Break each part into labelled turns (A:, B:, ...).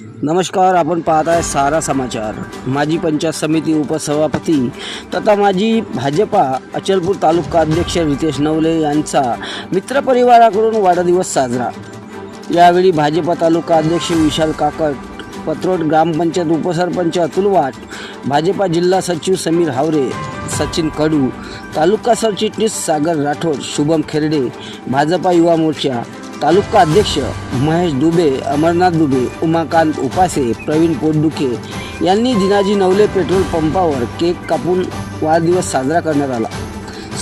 A: नमस्कार आपण पाहत आहे सारा समाचार. माजी पंचायत समिती उपसभापती तथा माजी भाजपा अचलपूर तालुका अध्यक्ष रितेश नवले यांचा मित्रपरिवाराकडून वाढदिवस साजरा. यावेळी भाजपा तालुका अध्यक्ष विशाल काकट पत्रोट ग्रामपंचायत उपसरपंच अतुल वाट भाजपा जिल्हा सचिव समीर हावरे सचिन कडू तालुका सरचिटणीस सागर राठोड शुभम खेरडे भाजपा युवा मोर्चा तालुका अध्यक्ष महेश दुबे अमरनाथ दुबे उमाकांत उपासे प्रवीण पोटदुखे यांनी दिनाजी नवले पेट्रोल पंपावर केक कापून वाढदिवस साजरा करण्यात आला.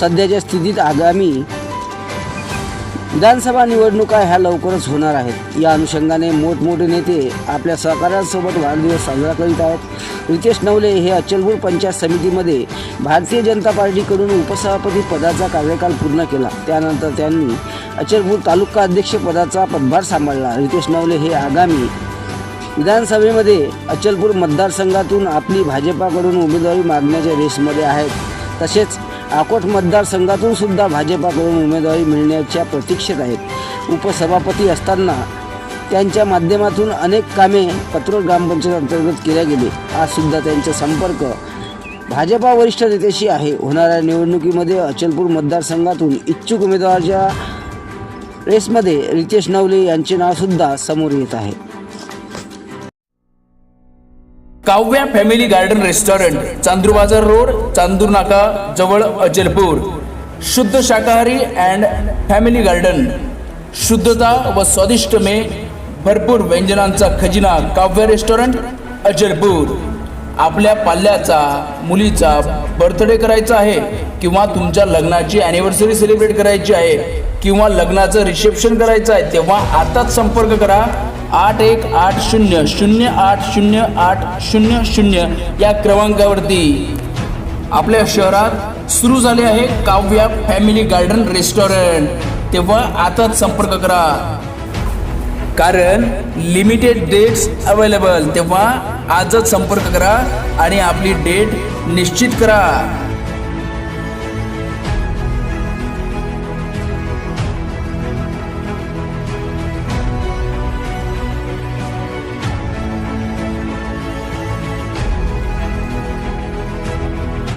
A: सध्याच्या स्थितीत आगामी विधानसभा निवडणुका ह्या लवकरच होणार आहेत. या अनुषंगाने मोठमोठे नेते आपल्या सहकाऱ्यांसोबत वाढदिवस साजरा करीत आहेत. रितेश नवले हे अचलपूर पंचायत समितीमध्ये भारतीय जनता पार्टीकडून उपसभापती पदाचा कार्यकाल पूर्ण केला. त्यानंतर त्यांनी अचलपूर तालुका अध्यक्ष पदाचा पदभार सांभाळला. रितेश नवले हे आगामी विधानसभेमध्ये अचलपूर मतदारसंघातून आपली भाजपाकडून उमेदवारी मागण्याच्या रेसमध्ये आहेत. तसेच अकोट मतदारसंघातून सुद्धा भाजपाकडून उमेदवारी मिळण्याच्या प्रतीक्षेत आहेत. उपसभापती असताना त्यांच्या माध्यमातून अनेक कामे पत्रोड ग्रामपंचायत अंतर्गत केल्या गेली. आज सुद्धा त्यांचा संपर्क भाजपा वरिष्ठ नेत्याशी आहे. होणाऱ्या निवडणुकीमध्ये अचलपूर मतदारसंघातून इच्छुक उमेदवाराच्या रेसमध्ये रितेश नवले यांचे नावसुद्धा समोर येत आहे.
B: Kavya family garden restaurant Chandur Bazar road Chandur नाका जवळ अचलपूर शुद्ध शाकाहारी अँड फॅमिली गार्डन. शुद्धता व स्वादिष्ट मे भरपूर व्यंजनांचा खजिना काव्य रेस्टॉरंट अजलपूर. आपल्या पाल्याचा मुलीचा बर्थडे करायचा आहे किंवा तुमच्या लग्नाची ॲनिव्हर्सरी सेलिब्रेट करायची आहे किंवा लग्नाचं रिसेप्शन करायचं आहे तेव्हा आताच संपर्क करा. आठ एक आठ शून्य शून्य आठ शून्य आठ शून्य शून्य या क्रमांकावरती. आपल्या शहरात सुरू झाले आहे काव्या फॅमिली गार्डन रेस्टॉरंट तेव्हा आताच संपर्क करा. कारण लिमिटेड डेट्स अवेलेबल तेव्हा आजच संपर्क करा आणि आपली डेट निश्चित करा.